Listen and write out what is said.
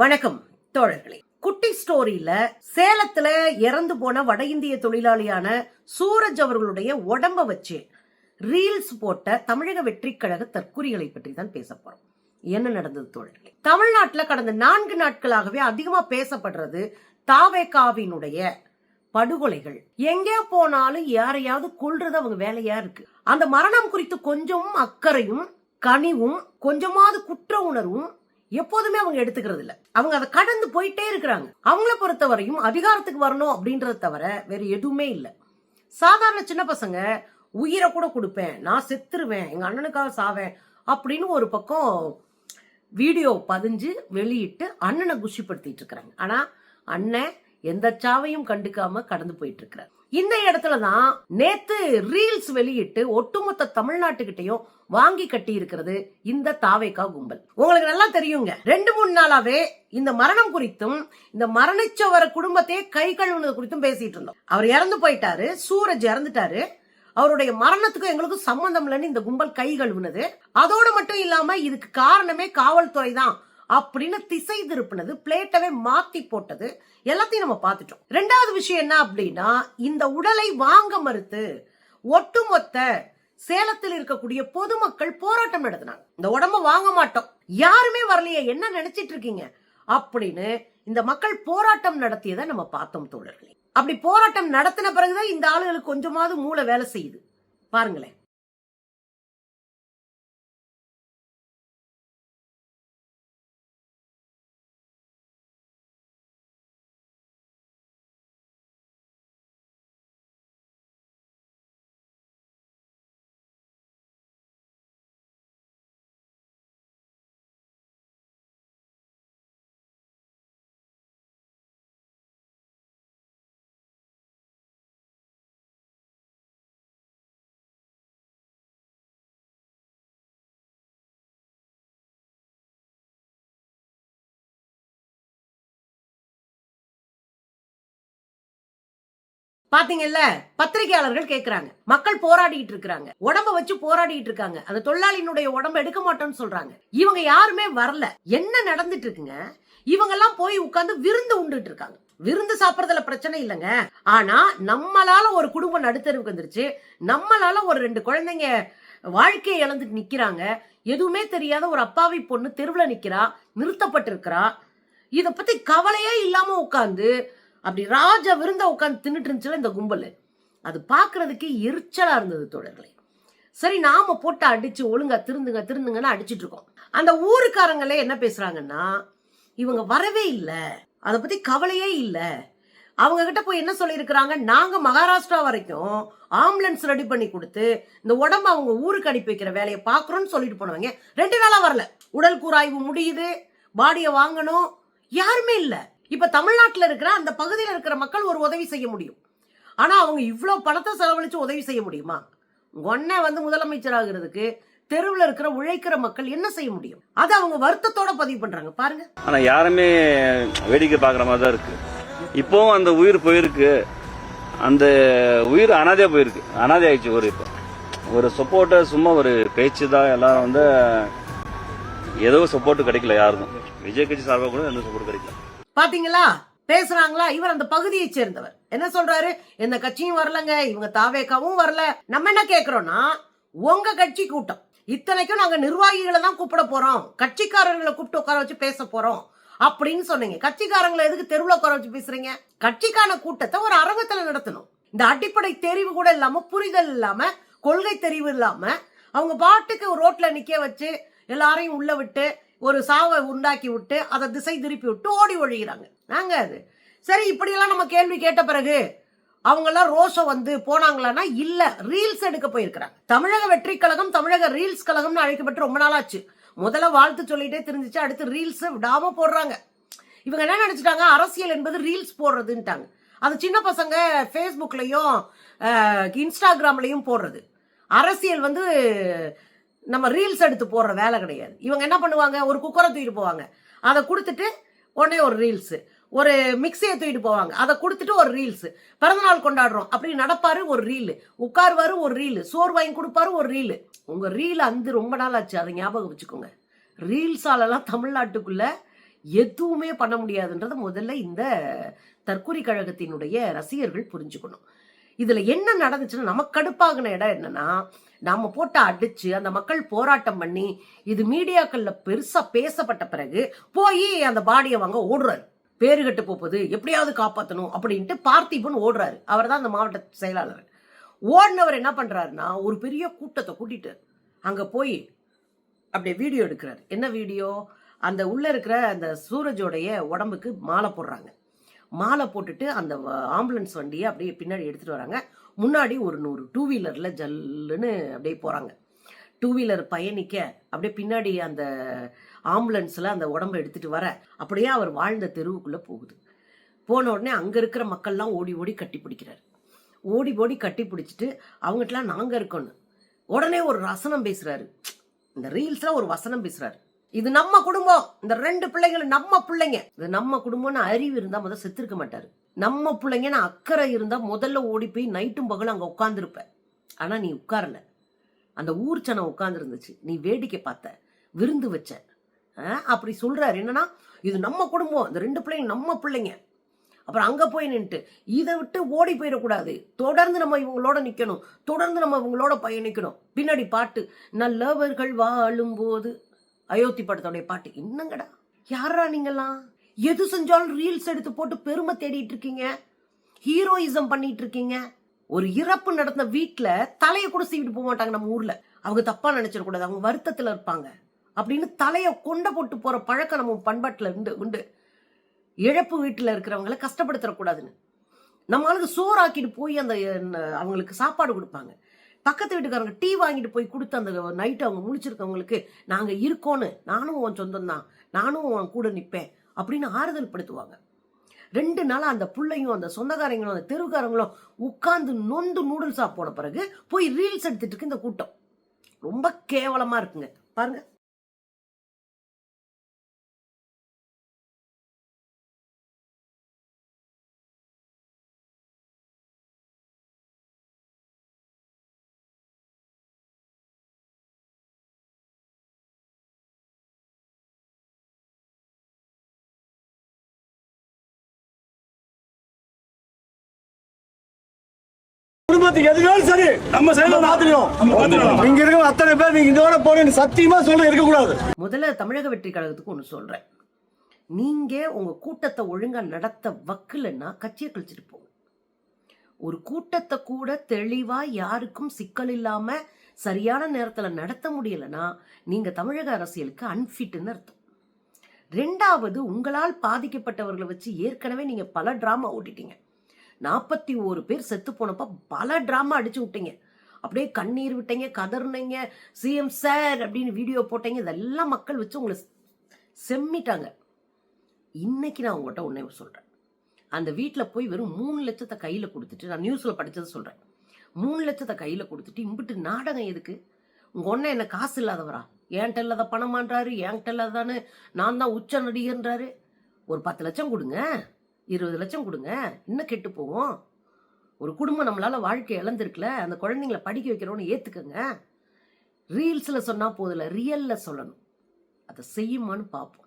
வணக்கம் தோழர்களே. குட்டி ஸ்டோரியில சேலத்துல இறந்து போன வட இந்திய தொழிலாளியான சூரஜ் அவர்களுடைய உடம்ப வச்சு ரீல்ஸ் போட்ட தமிழக வெற்றி கழக தற்கூரிகளை பற்றி தான் பேச போறோம். என்ன நடந்தது தோழர்களே? தமிழ்நாட்டுல கடந்த நான்கு நாட்களாகவே அதிகமா பேசப்படுறது தாவேகாவினுடைய படுகொலைகள். எங்கே போனாலும் யாரையாவது கொல்றது அவங்க வேலையா இருக்கு. அந்த மரணம் குறித்து கொஞ்சமும் அக்கறையும் கனிவும் கொஞ்சமாவது குற்ற உணர்வும் எப்போதுமே அவங்க எடுத்துக்கிறது இல்ல. அவங்க அதை கடந்து போயிட்டே இருக்கிறாங்க. அவங்கள பொறுத்தவரையும் அதிகாரத்துக்கு வரணும் அப்படின்றத தவிர வேற எதுவுமே இல்ல. சாதாரண சின்ன பசங்க உயிரை கூட கொடுப்பேன் நான் செத்துருவேன் எங்க அண்ணனுக்காக சாவேன் அப்படின்னு ஒரு பக்கம் வீடியோ பதிஞ்சு வெளியிட்டு அண்ணனை குஷிப்படுத்திட்டு இருக்கிறாங்க. ஆனா அண்ணன் எந்த சாவையும் கண்டுக்காம கடந்து போயிட்டு இருக்கிறார். இந்த இடத்துல தான் நேத்து ரீல்ஸ் வெளியிட்டு ஒட்டுமொத்த தமிழ்நாட்டுக்கிட்டையும் வாங்கி கட்டி இருக்கிறது இந்த தாவேக்கா கும்பல். உங்களுக்கு நல்லா தெரியுங்க. ரெண்டு மூணு நாளாவே இந்த மரணம் குறித்தும் இந்த மரணிச்சவர குடும்பத்தையே கை கழுவுனது குறித்தும் பேசிட்டு இருந்தோம். அவர் இறந்து போயிட்டாரு சூரஜ் இறந்துட்டாரு. அவருடைய மரணத்துக்கும் எங்களுக்கும் சம்பந்தம் இல்லைன்னு இந்த கும்பல் கை கழுவுனது. அதோடு மட்டும் இல்லாம இதுக்கு காரணமே காவல்துறை தான். அப்படின்னு திசை திருப்பினது பிளேட்டவே மாத்தி போட்டது எல்லாத்தையும் நம்ம பார்த்துட்டோம். ரெண்டாவது விஷயம் என்ன அப்படின்னா இந்த உடலை வாங்க மறுத்து ஒட்டுமொத்த சேலத்தில் இருக்கக்கூடிய பொதுமக்கள் போராட்டம் நடத்தினாங்க. இந்த உடம்ப வாங்க மாட்டோம். யாருமே வரலையே என்ன நினைச்சிட்டு இருக்கீங்க? அப்படின்னு இந்த மக்கள் போராட்டம் நடத்தியதை நம்ம பார்த்தோம் தோழர்களே. அப்படி போராட்டம் நடத்தின பிறகுதான் இந்த ஆளுகளுக்கு கொஞ்சமாவது மூளை வேலை செய்யுது. பாருங்களேன். பாத்தீங்கல்ல பத்திரிகையாளர்கள் கேக்குறாங்க. மக்கள் போராடிட்டு இருக்காங்க உடம்ப வச்சு போராடிட்டு இருக்காங்க. அந்த தொழிலாளியினுடைய உடம்ப எடுக்க மாட்டோம்னு சொல்றாங்க. இவங்க யாருமே வரல. என்ன நடந்துட்டு இருக்குங்க? இவங்க எல்லாம் போய் உட்கார்ந்து விருந்து உண்டுட்டு இருக்காங்க. விருந்து சாப்பிடறதுல பிரச்சனை இல்லைங்க. ஆனா நம்மளால ஒரு குடும்பம் நடுத்தருவுக்கு வந்துருச்சு. நம்மளால ஒரு ரெண்டு குழந்தைங்க வாழ்க்கையை இழந்துட்டு நிக்கிறாங்க. எதுவுமே தெரியாத ஒரு அப்பாவி பொண்ணு தெருவுல நிக்கிறா நிறுத்தப்பட்டிருக்கிறா. இதை பத்தி கவலையே இல்லாம உட்காந்து அப்படி ராஜ விருந்த உட்காந்து தின்னுட்டு இருந்துச்சுல இந்த கும்பல். அது பார்க்கறதுக்கே எரிச்சலாக இருந்தது தோழர்களே. சரி நாம போட்டு அடிச்சு ஒழுங்கா திருந்துங்க திருந்துங்கன்னு அடிச்சிட்டு இருக்கோம். அந்த ஊருக்காரங்களே என்ன பேசுறாங்கன்னா இவங்க வரவே இல்லை. அதை பத்தி கவலையே இல்லை. அவங்க கிட்ட போய் என்ன சொல்லியிருக்கிறாங்க? நாங்க மகாராஷ்டிரா வரைக்கும் ஆம்புலன்ஸ் ரெடி பண்ணி கொடுத்து இந்த உடம்ப அவங்க ஊருக்கு அனுப்பி வைக்கிற வேலையை பாக்குறோம்னு சொல்லிட்டு போனவங்க ரெண்டு நாளா வரல. உடல் கூராய்வு முடியுது. பாடியை வாங்கணும். யாருமே இல்லை. இப்போ தமிழ்நாட்டில் இருக்கிற அந்த பகுதியில் இருக்கிற மக்கள் ஒரு உதவி செய்ய முடியும். ஆனால் அவங்க இவ்வளோ பணத்தை செலவழித்து உதவி செய்ய முடியுமா? ஒன்னே வந்து முதலமைச்சர் ஆகிறதுக்கு தெருவில் இருக்கிற உழைக்கிற மக்கள் என்ன செய்ய முடியும்? அது அவங்க வருத்தத்தோட பதிவு பண்றாங்க. பாருங்க. ஆனா யாருமே வேடிக்கை பார்க்குற மாதிரி தான் இருக்கு. இப்போவும் அந்த உயிர் போயிருக்கு. அந்த உயிர் அனாதையா போயிருக்கு. அனாதை ஆயிடுச்சு ஒரு இப்போ. ஒரு சப்போர்ட்டை சும்மா ஒரு பேச்சு தான் எல்லாரும் வந்து ஏதோ சப்போர்ட் கிடைக்கல யாருக்கும். விஜய் கட்சி சார்பாக கூட எந்த சப்போர்ட் கிடைக்கல. பாத்தீங்களா? பேசுறாங்களா? இவர் அந்த பகுதியை சேர்ந்தவர். என்ன சொல்றாரு? எந்த கட்சியும் வரலங்க. இவங்க தாவேக்காவும் வரல. நம்ம என்ன கேக்குறோம்னா உங்க கட்சி கூட்டம். இத்தனைக்கும் நாங்க நிர்வாகிகளை தான் கூப்பிட போறோம். கட்சிக்காரர்களை கூப்பிட்டு உட்கார வச்சு பேச போறோம். அப்படின்னு சொன்னீங்க. கட்சிக்காரங்களை எதுக்கு தெருவில் உட்கார வச்சு பேசுறீங்க? கட்சிக்கான கூட்டத்தை ஒரு அரங்கத்துல நடத்தணும். இந்த அடிப்படை தெரிவு கூட இல்லாம புரிதல் இல்லாம கொள்கை தெரிவு இல்லாம அவங்க பாட்டுக்கு ரோட்ல நிக்க வச்சு எல்லாரையும் உள்ள விட்டு ஒரு சாவை உண்டாக்கி விட்டு அதை திசை திருப்பி விட்டு ஓடி ஒழிகிறாங்க. நாங்க அது. சரி இப்படியெல்லாம் நம்ம கேள்வி கேட்ட பிறகு அவங்கெல்லாம் ரோஷோ வந்து போனாங்களான்னா இல்ல ரீல்ஸ் எடுக்க போயிருக்கிறாங்க. தமிழக வெற்றி கழகம் தமிழக ரீல்ஸ் கழகம்னு அழைக்கப்பட்டு ரொம்ப நாளாச்சு. முதல்ல வாழ்த்து சொல்லிட்டே தெரிஞ்சிச்சு அடுத்து ரீல்ஸ் விடாம போடுறாங்க. இவங்க என்ன நினைச்சிட்டாங்க? அரசியல் என்பது ரீல்ஸ் போடுறதுன்ட்டாங்க. அது சின்ன பசங்க ஃபேஸ்புக்லையும் இன்ஸ்டாகிராம்லயும் போடுறது. அரசியல் வந்து நம்ம ரீல்ஸ் எடுத்து போடுற வேலை கிடையாது. இவங்க என்ன பண்ணுவாங்க? ஒரு குக்கரை தூக்கிட்டு போவாங்க. அதை கொடுத்துட்டு உடனே ஒரு ரீல்ஸு ஒரு மிக்சியை தூக்கிட்டு போவாங்க. அதை கொடுத்துட்டு ஒரு ரீல்ஸு பிறந்தநாள் கொண்டாடுறோம். அப்படி நடப்பாரு ஒரு ரீலு உட்காருவாரு ஒரு ரீலு சோறு வாங்கி கொடுப்பாரு ஒரு ரீலு உங்கள் ரீல் அந்த ரொம்ப நாள் ஆச்சு. அதை ஞாபகம் வச்சுக்கோங்க. ரீல்ஸாலலாம் தமிழ்நாட்டுக்குள்ள எதுவுமே பண்ண முடியாதுன்றத முதல்ல இந்த தற்கொலை கழகத்தினுடைய ரசிகர்கள் புரிஞ்சுக்கணும். இதுல என்ன நடந்துச்சுன்னா நமக்கு கடுப்பாகின இடம் என்னன்னா நாம போட்டு அடிச்சு அந்த மக்கள் போராட்டம் பண்ணி இது மீடியாக்கள்ல பெருசா பேசப்பட்ட பிறகு போய் அந்த பாடியை வாங்க ஓடுறாரு. பேரு கெட்டு போகுது எப்படியாவது காப்பாத்தணும் அப்படின்ட்டு பார்த்திபன் ஓடுறாரு. அவர் தான் அந்த மாவட்ட செயலாளர். ஓடினவர் என்ன பண்றாருன்னா ஒரு பெரிய கூட்டத்தை கூட்டிட்டு அங்க போய் அப்படியே வீடியோ எடுக்கிறாரு. என்ன வீடியோ? அந்த உள்ள இருக்கிற அந்த சூரஜோடைய உடம்புக்கு மாலை போடுறாங்க. மாலை போட்டுட்டு அந்த வ- ஆம்புலன்ஸ் வண்டியை அப்படியே பின்னாடி எடுத்துகிட்டு வராங்க. முன்னாடி ஒரு நூறு டூ வீலரில் ஜல்லுன்னு அப்படியே போகிறாங்க டூ வீலர் பயணிக்க அப்படியே பின்னாடி அந்த ஆம்புலன்ஸில் அந்த உடம்பை எடுத்துகிட்டு வர. அப்படியே அவர் வாழ்ந்த தெருவுக்குள்ளே போகுது. போன உடனே அங்கே இருக்கிற மக்கள்லாம் ஓடி ஓடி கட்டி பிடிக்கிறாரு. ஓடி ஓடி கட்டி பிடிச்சிட்டு அவங்ககிட்டலாம் நாங்கள் இருக்கோன்னு. உடனே ஒரு ரசனம் பேசுகிறாரு இந்த ரீல்ஸில் ஒரு வசனம் பேசுகிறாரு இது நம்ம குடும்பம். இந்த ரெண்டு பிள்ளைங்களும் நம்ம பிள்ளைங்க. இது நம்ம குடும்பம்னு அறிவு இருந்தா முதல்ல செத்துருக்க மாட்டாரு. நம்ம பிள்ளைங்கன்னு அக்கறை இருந்தா முதல்ல ஓடி போய் நைட்டும் பகலும் அங்க உட்கார்ந்துருப்ப. ஆனா நீ உட்காரல. அந்த ஊர் சனம் உட்கார்ந்துருந்துச்சு. நீ வேடிக்கை பார்த்த. விருந்து வச்ச. அப்படி சொல்றாரு. என்னன்னா இது நம்ம குடும்பம். இந்த ரெண்டு பிள்ளைங்க நம்ம பிள்ளைங்க. அப்புறம் அங்கே போய் நின்ட்டு இதை விட்டு ஓடி போயிடக்கூடாது. தொடர்ந்து நம்ம இவங்களோட நிற்கணும் தொடர்ந்து நம்ம இவங்களோட பயணிக்கணும். பின்னாடி பாட்டு நல்லவர்கள் வாழும்போது அயோத்தி படத்தோடைய பாட்டு. என்னங்கடா? யாரா நீங்கெல்லாம்? எது செஞ்சாலும் ரீல்ஸ் எடுத்து போட்டு பெருமை தேடிட்டு இருக்கீங்க? ஹீரோயிசம் பண்ணிட்டு இருக்கீங்க? ஒரு இறப்பு நடந்த வீட்டில் தலையை கூட சீவிட்டு போக மாட்டாங்க நம்ம ஊர்ல. அவங்க தப்பா நினைச்சிடக்கூடாது. அவங்க வருத்தத்தில் இருப்பாங்க. அப்படின்னு தலையை கொண்ட போட்டு போற பழக்கம் நம்ம பண்பாட்டில் உண்டு உண்டு. இழப்பு வீட்டில் இருக்கிறவங்களை கஷ்டப்படுத்தக்கூடாதுன்னு நம்ம ஆளுக்கு சோறு ஆக்கிட்டு போய் அந்த அவங்களுக்கு சாப்பாடு கொடுப்பாங்க. பக்கத்து வீட்டுக்காரங்க டீ வாங்கிட்டு போய் கொடுத்து அந்த நைட்டு அவங்க முழிச்சிருக்கவங்களுக்கு நாங்கள் இருக்கோன்னு நானும் உன் சொந்தம் தான் நானும் உன் கூட நிற்பேன் அப்படின்னு ஆறுதல் படுத்துவாங்க. ரெண்டு நாளாக அந்த பிள்ளையும் அந்த சொந்தக்காரங்களும் அந்த தெருக்காரங்களும் உட்காந்து நொந்து நூடுல்ஸாக போன பிறகு போய் ரீல்ஸ் எடுத்துட்டு இருக்கு இந்த கூட்டம். ரொம்ப கேவலமாக இருக்குங்க. பாருங்கள் குடும்பத்துக்கு எதுனாலும் சரி. நம்ம செயல மாத்திரம் இங்க இருக்கிற அத்தனை பேர் நீங்க இதோட போன சத்தியமா சொல்ல இருக்க கூடாது முதல்ல தமிழக வெற்றி கழகத்துக்கு ஒன்று சொல்றேன். நீங்க உங்க கூட்டத்தை ஒழுங்கா நடத்த வக்கலன்னா கட்சியை கழிச்சிட்டு போங்க ஒரு கூட்டத்தை கூட தெளிவா யாருக்கும் சிக்கல் இல்லாம சரியான நேரத்துல நடத்த முடியலன்னா நீங்க தமிழக அரசியலுக்கு அன்ஃபிட்னு அர்த்தம். ரெண்டாவது உங்களால் பாதிக்கப்பட்டவர்களை வச்சு ஏற்கனவே நீங்க பல டிராமா ஓட்டிட்டீங்க. நாற்பத்தி ஒரு பேர் செத்து போனப்ப பல ட்ராமா அடிச்சு விட்டீங்க. அப்படியே கண்ணீர் விட்டீங்க கதர்னீங்க சிஎம் சார் அப்படின்னு வீடியோ போட்டீங்க இதெல்லாம் மக்கள் வச்சு உங்களை செம்மிட்டாங்க. இன்னைக்கு நான் உங்கள்கிட்ட ஒன்றே சொல்கிறேன் அந்த வீட்டில் போய் வெறும் மூணு லட்சத்தை கையில் கொடுத்துட்டு நான் நியூஸில் படித்ததை சொல்கிறேன் மூணு லட்சத்தை கையில் கொடுத்துட்டு இம்பிட்டு நாடகம் எதுக்கு? உங்கள் ஒன்றை என்ன காசு இல்லாதவரா? என்கிட்ட இல்லாத பணமான்றாரு என்கிட்ட இல்லாதான்னு நான் தான் உச்ச நடிகன்றாரு ஒரு பத்து லட்சம் கொடுங்க. இருபது லட்சம் கொடுங்க. இன்னும் கெட்டு போவோம். ஒரு குடும்பம் நம்மளால் வாழ்க்கை இழந்திருக்குல. அந்த குழந்தைங்கள படிக்க வைக்கிறோன்னு ஏற்றுக்கங்க ரீல்ஸில் சொன்னால் போதில்ல ரியலில் சொல்லணும். அதை செய்யுமான்னு பார்ப்போம்.